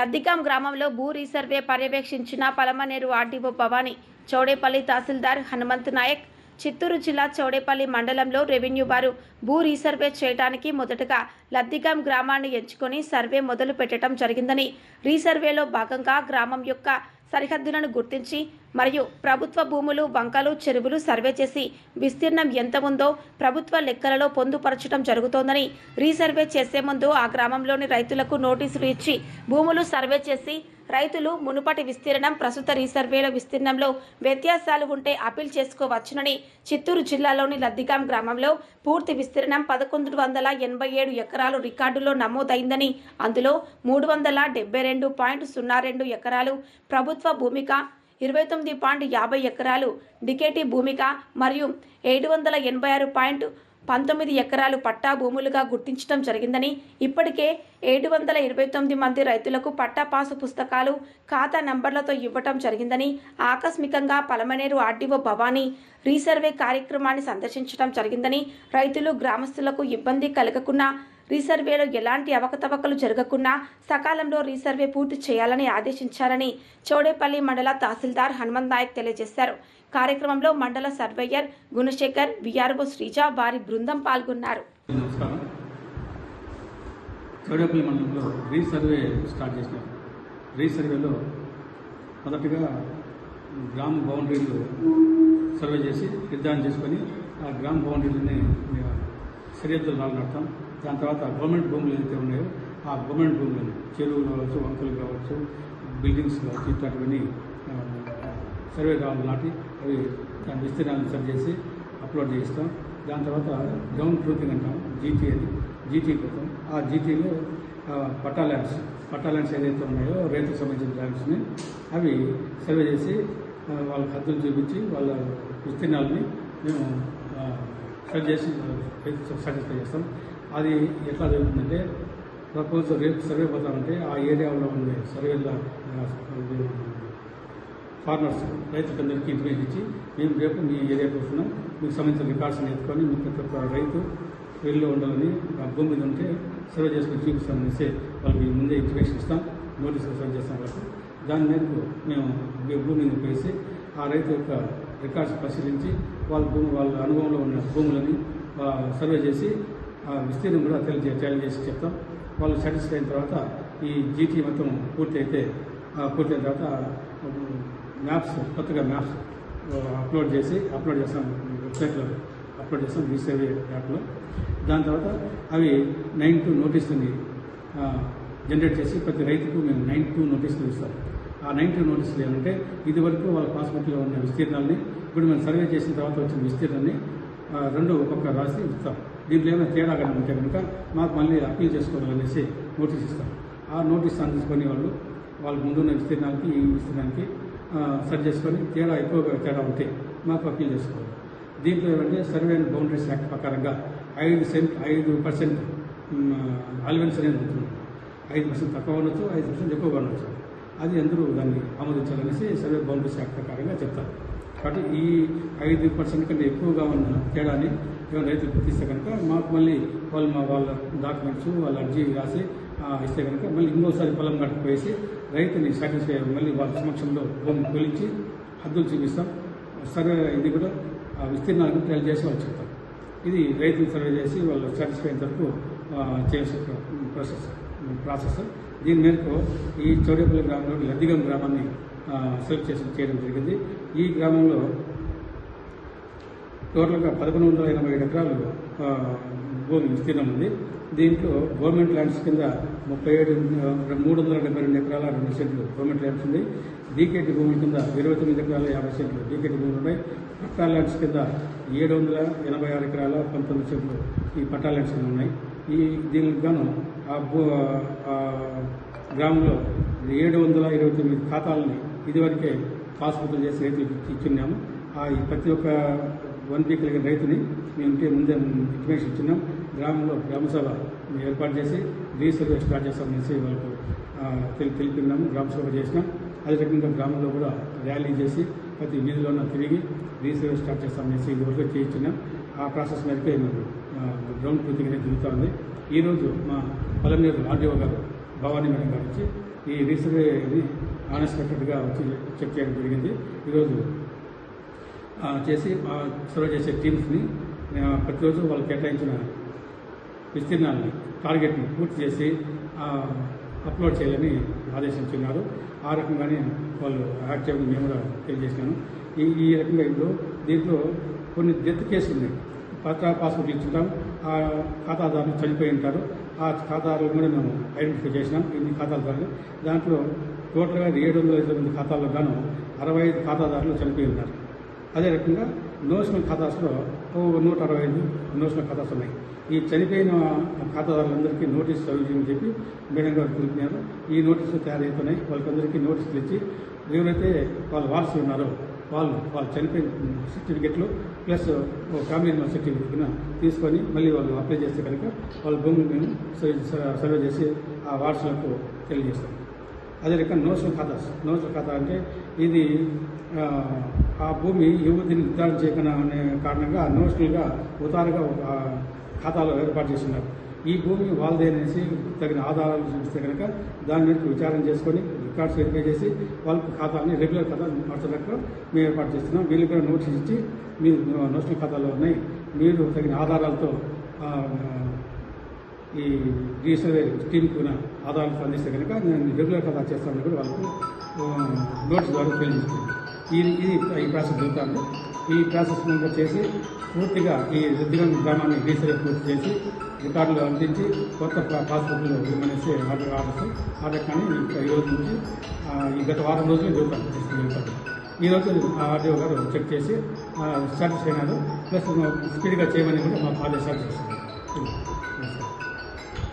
లద్దికాం గ్రామంలో భూ రీసర్వే పర్యవేక్షించిన పలమనేరు ఆర్డీఓ భవానీ చౌడేపల్లి తహసీల్దార్ హనుమంత్ నాయక్ చిత్తూరు జిల్లా చౌడేపల్లి మండలంలో రెవెన్యూ వారు భూ రీసర్వే చేయడానికి మొదటగా లద్దిగాం గ్రామాన్ని ఎంచుకొని సర్వే మొదలు పెట్టడం జరిగిందని రీసర్వేలో భాగంగా గ్రామం యొక్క సరిహద్దులను గుర్తించి మరియు ప్రభుత్వ భూములు వంకలు చెరువులు సర్వే చేసి విస్తీర్ణం ఎంత ఉందో ప్రభుత్వ లెక్కలలో పొందుపరచడం జరుగుతోందని రీసర్వే చేసే ముందు ఆ గ్రామంలోని రైతులకు నోటీసులు ఇచ్చి భూములు సర్వే చేసి రైతులు మునుపటి విస్తీర్ణం ప్రస్తుత రీసర్వేల విస్తీర్ణంలో వ్యత్యాసాలు ఉంటే అప్పీల్ చేసుకోవచ్చునని చిత్తూరు జిల్లాలోని లద్దిగాం గ్రామంలో పూర్తి విస్తీర్ణం పదకొండు వందల ఎనభై ఏడు ఎకరాలు రికార్డులో నమోదైందని అందులో మూడు వందల డెబ్బై రెండు పాయింట్ సున్నా రెండు ఎకరాలు ప్రభుత్వ భూమిక ఇరవై తొమ్మిది పాయింట్ యాభై ఎకరాలు డికేటీ భూమిక మరియు ఏడు వందల ఎనభై ఆరు పాయింట్ పంతొమ్మిది ఎకరాలు పట్టా భూములుగా గుర్తించడం జరిగిందని ఇప్పటికే ఏడు వందల ఇరవై తొమ్మిది మంది రైతులకు పట్టా పాసు పుస్తకాలు ఖాతా నంబర్లతో ఇవ్వటం జరిగిందని ఆకస్మికంగా పలమనేరు ఆర్డీఓ భవానీ రీసర్వే కార్యక్రమాన్ని సందర్శించడం జరిగిందని రైతులు గ్రామస్తులకు ఇబ్బంది కలగకుండా రీసర్వేలో ఎలాంటి అవకతవకలు జరగకుండా సకాలంలో రీసర్వే పూర్తి చేయాలని ఆదేశించారని చౌడేపల్లి మండల తహసీల్దార్ హనుమంత్ నాయక్ తెలియజేశారు. కార్యక్రమంలో మండల సర్వేయర్ గుణశేఖర్ విఆర్ఓ శ్రీజ వారి బృందం పాల్గొన్నారు. చౌడేపల్లి మండలంలో రీసర్వే స్టార్ట్ చేసినారు. రీసర్వేలో మొదటగా గ్రామ బౌండరీలు సర్వే చేసి నిర్ధారణ చేసుకొని ఆ గ్రామ బౌండరీలని సరిహద్దులు నాలుగు నడతాం. దాని తర్వాత గవర్నమెంట్ భూములు ఏదైతే ఉన్నాయో ఆ గవర్నమెంట్ భూములను చెరువులు కావచ్చు వంకలు కావచ్చు బిల్డింగ్స్ కావచ్చు ఇట్లాంటివన్నీ సర్వే కావాలి నాటి అవి దాని విస్తీర్ణాలను సరి చేసి అప్లోడ్ చేయిస్తాం. దాని తర్వాత గ్రౌండ్ ట్రూతింగ్ అంటాం జీటీ అని. జీటీ కోసం ఆ జీటీలో పట్టా ల్యాండ్స్ పట్టా ల్యాండ్స్ ఏదైతే ఉన్నాయో రైతుకు సంబంధించిన ల్యాండ్స్ని అవి సర్వే చేసి వాళ్ళ హద్దులు చూపించి వాళ్ళ విస్తీర్ణాలని మేము ఆ, సరి చేసి సాటిస్ఫై చేస్తాం. అది ఎట్లా జరుగుతుందంటే సపోజ్ రేపు సర్వే పోతామంటే ఆ ఏరియాలో ఉండే సర్వేల ఫార్మర్స్ రైతులందరికీ ఇన్ఫర్మేషన్ ఇచ్చి మేము రేపు మీ ఏరియాకి వస్తున్నాం. మీకు సంబంధించిన రికార్డ్స్ని ఎత్తుకొని మీ ప్రతి ఒక్క రైతు వెళ్ళి ఉండాలని ఆ భూమి మీద ఉంటే సర్వే చేసుకొని చూపిస్తామనేసి వాళ్ళకి ముందే ఇన్ఫర్మేషన్ ఇస్తాం. నోటీస్ సర్వ్ చేస్తాం వాళ్ళకి దాని మేరకు మేము మీ భూమిని ఉపయోగించి ఆ రైతు యొక్క రికార్డ్స్ పరిశీలించి వాళ్ళ భూమి వాళ్ళ అనుభవంలో ఉన్న భూములని సర్వే చేసి విస్తీర్ణం కూడా తెలియజే తెలియజేసి చెప్తాం. వాళ్ళు సాటిస్ఫై అయిన తర్వాత ఈ జీటీ మొత్తం పూర్తి అయితే ఆ, పూర్తి అయిన తర్వాత మ్యాప్స్ కొత్తగా మ్యాప్స్ అప్లోడ్ చేసి అప్లోడ్ చేస్తాం వెబ్సైట్లో అప్లోడ్ చేస్తాం రీసర్వే యాప్లో దాని తర్వాత అవి నైన్ టూ నోటీసుని జనరేట్ చేసి ప్రతి రైతుకు మేము నైన్ టూ నోటీసులు ఇస్తాం. ఆ నైన్ టూ నోటీసులు ఏమంటే ఇదివరకు వాళ్ళ పాస్బుక్లో ఉన్న విస్తీర్ణాలని ఇప్పుడు మేము సర్వే చేసిన తర్వాత వచ్చిన విస్తీర్ణాన్ని రెండు ఒక్కొక్క రాసి ఇస్తాం. దీంట్లో ఏమైనా తేడా కానీ ఉంటే కనుక మాకు మళ్ళీ అప్పీల్ చేసుకోవాలనేసి నోటీస్ ఇస్తాం. ఆ నోటీస్ అందించుకొని వాళ్ళు వాళ్ళ ముందున్న విస్తీర్ణానికి ఈ విస్తీర్ణానికి సరి చేసుకొని తేడా ఎక్కువగా తేడా ఉంటే మాకు అప్పీల్ చేసుకోవాలి. దీంట్లో ఏమంటే సర్వే అండ్ బౌండరీస్ యాక్ట్ ప్రకారంగా ఐదు సెంట్ ఐదు పర్సెంట్ అలవెన్స్ అనేది ఉంటుంది. ఐదు పర్సెంట్ తక్కువ ఉండొచ్చు ఐదు పర్సెంట్ ఎక్కువగా ఉండొచ్చు. అది అందరూ దాన్ని ఆమోదించాలనేసి సర్వే బౌండరీస్ యాక్ట్ ప్రకారంగా చెప్తారు. కాబట్టి ఈ ఐదు పర్సెంట్ కంటే ఎక్కువగా ఉన్న తేడాని ఏమైనా రైతులు గుర్తిస్తే కనుక మాకు మళ్ళీ వాళ్ళు మా వాళ్ళ డాక్యుమెంట్స్ వాళ్ళ అర్జీ రాసి ఇస్తే కనుక మళ్ళీ ఇంకోసారి పొలం కట్టుకుపోయేసి రైతుని సాటిస్ఫై మళ్ళీ వాళ్ళ సమక్షంలో భూమి కొలిచి హద్దులు చూపిస్తాం సర్వే ఇది కూడా ఆ తెలియజేసి ట్రయల్ చేసి వాళ్ళు చెప్తాం ఇది రైతులు సర్వే చేసి వాళ్ళు సాటిస్ఫై అయిన వరకు చేసే ప్రాసెస్ ప్రాసెస్ దీని మేరకు ఈ చౌడేపల్లి గ్రామంలో లద్దిగం గ్రామాన్ని సెలెక్ట్ చేసి చేయడం జరిగింది. ఈ గ్రామంలో టోటల్గా పదకొండు వందల ఎనభై ఏడు ఎకరాలు భూమి విస్తీర్ణం ఉంది. దీంట్లో గవర్నమెంట్ ల్యాండ్స్ కింద ముప్పై ఏడు మూడు వందల డెబ్బై రెండు ఎకరాల రెండు సెంట్లు గవర్నమెంట్ ల్యాండ్స్ ఉంది. డీకేటీ భూముల కింద ఇరవై తొమ్మిది ఎకరాల యాభై సెంట్లు డీకేటీ భూములు ఉన్నాయి. పట్టా ల్యాండ్స్ కింద ఏడు వందల ఎనభై ఆరు ఎకరాల పంతొమ్మిది సెంట్లు ఈ పట్టా ల్యాండ్స్ కింద ఉన్నాయి. ఈ దీనికి గాను ఆ భూ ఆ గ్రామంలో ఏడు వందల ఇరవై తొమ్మిది ఖాతాలని ఇదివరకే ఆసుపత్రులు చేసి రైతులకు ఇచ్చున్నాము. ఆ ప్రతి ఒక్క వన్ వీక్ కలిగిన రైతుని మేము ఇంటి ముందే ఇన్ఫర్మేషన్ ఇచ్చినాం. గ్రామంలో గ్రామసభ ఏర్పాటు చేసి రీసర్వే స్టార్ట్ చేస్తామనేసి వాళ్ళకు తెలి తెలిపినాము. గ్రామసభ చేసినాం. అదే రకంగా గ్రామంలో కూడా ర్యాలీ చేసి ప్రతి వీధిలోనూ తిరిగి రీసర్వే స్టార్ట్ చేస్తామనేసి ఇదివరకు చేయించినాం. ఆ ప్రాసెస్ మేరకే మేము గ్రౌండ్ పూర్తిగానే జరుగుతూ ఉంది ఈరోజు మా పలమనేరు ఆర్డీఓ గారు భవానీ మేడం గారు వచ్చి ఈ రీసర్వేని అన్ఎక్స్పెక్టెడ్గా వచ్చి చెక్ చేయడం జరిగింది. ఈరోజు చేసి సర్వ్ చేసే టీమ్స్ని ప్రతిరోజు వాళ్ళు కేటాయించిన విస్తీర్ణాన్ని టార్గెట్ని పూర్తి చేసి అప్లోడ్ చేయాలని ఆదేశించున్నారు. ఆ రకంగానే వాళ్ళు యాక్ట్ చేయడం మేము కూడా తెలియజేసినాను. ఈ ఈ రకంగా ఇప్పుడు దీంట్లో కొన్ని డెత్ కేసులు ఉన్నాయి. పత్ర పాస్పోర్ట్ ఇచ్చుంటాం ఆ ఖాతాదారులు చనిపోయి ఉంటారు. ఆ ఖాతాదారులు కూడా మేము ఐడెంటిఫై చేసినాం. ఇన్ని ఖాతాదారులు దాంట్లో టోటల్గా ఏడు వందల ఇరవై మంది ఖాతాల్లో గాను అరవై ఐదు ఖాతాదారులు చనిపోయి ఉన్నారు. అదే రకంగా నోషనల్ ఖాతాస్లో నూట అరవై ఐదు నోషనల్ ఖాతాస్ ఉన్నాయి. ఈ చనిపోయిన ఖాతాదారులందరికీ నోటీస్ సర్వ్ చెప్పి మేడం గారు పిలిపినారు ఈ నోటీసులు తయారవుతున్నాయి వాళ్ళకందరికీ నోటీసులు ఇచ్చి ఎవరైతే వాళ్ళ వారసులు ఉన్నారో వాళ్ళు వాళ్ళు చనిపోయిన సర్టిఫికెట్లు ప్లస్ ఫ్యామిలీ సర్టిఫికెట్ తీసుకొని మళ్ళీ వాళ్ళు అప్లై చేస్తే కనుక వాళ్ళ భూమిని మేము సర్వే- సర్వే చేసి ఆ వారసులకు తెలియజేస్తాం. అదే రకంగా నోసు ఖాతాస్ నోసు ఖాతా అంటే ఇది ఆ, భూమి యువతిని నిర్ధారణ చేయకుండా అనే కారణంగా నోషనల్గా ఉతారుగా ఒక ఖాతాలో ఏర్పాటు చేస్తున్నారు. ఈ భూమి వాళ్ళదేనేసి తగిన ఆధారాలు చూపిస్తే కనుక దాని మీద విచారణ చేసుకొని రికార్డ్స్ వెరిఫై చేసి వాళ్ళకి ఖాతాని రెగ్యులర్ ఖాతా మార్చడానికి మేము ఏర్పాటు చేస్తున్నాం. వీళ్ళు కూడా నోటీస్ ఇచ్చి మీ నోషనల్ ఖాతాలో ఉన్నాయి. మీరు తగిన ఆధారాలతో ఈ రీసర్వే స్కీమ్ కూడా ఆధారాలు అందిస్తే కనుక నేను రెగ్యులర్ ఖాతా చేస్తానని కూడా వాళ్ళకు నోట్స్ ద్వారా తెలియజేస్తాను ఇది ఇది ఈ ప్రాసెస్ జరుగుతుంది. ఈ ప్రాసెస్ ముందు చేసి పూర్తిగా ఈ రుద్దిగం గ్రామాన్ని రీసర్వే పూర్తి చేసి రికార్డులు అందించి కొత్త పా- పాస్బుక్లు ఇవ్వమనేసి ఆర్డర్ ఆర్డర్స్ ఆర్డర్ కానీ ఈ రోజు నుంచి ఈ గత వారం రోజులు జరుగుతాను జరుగుతుంది ఈ రోజు ఆర్డీఓ గారు చెక్ చేసి స్టాటస్ అయినారు. ప్లస్ స్పీడ్గా చేయమని కూడా మాకు ఆదేశాలు చేస్తున్నారు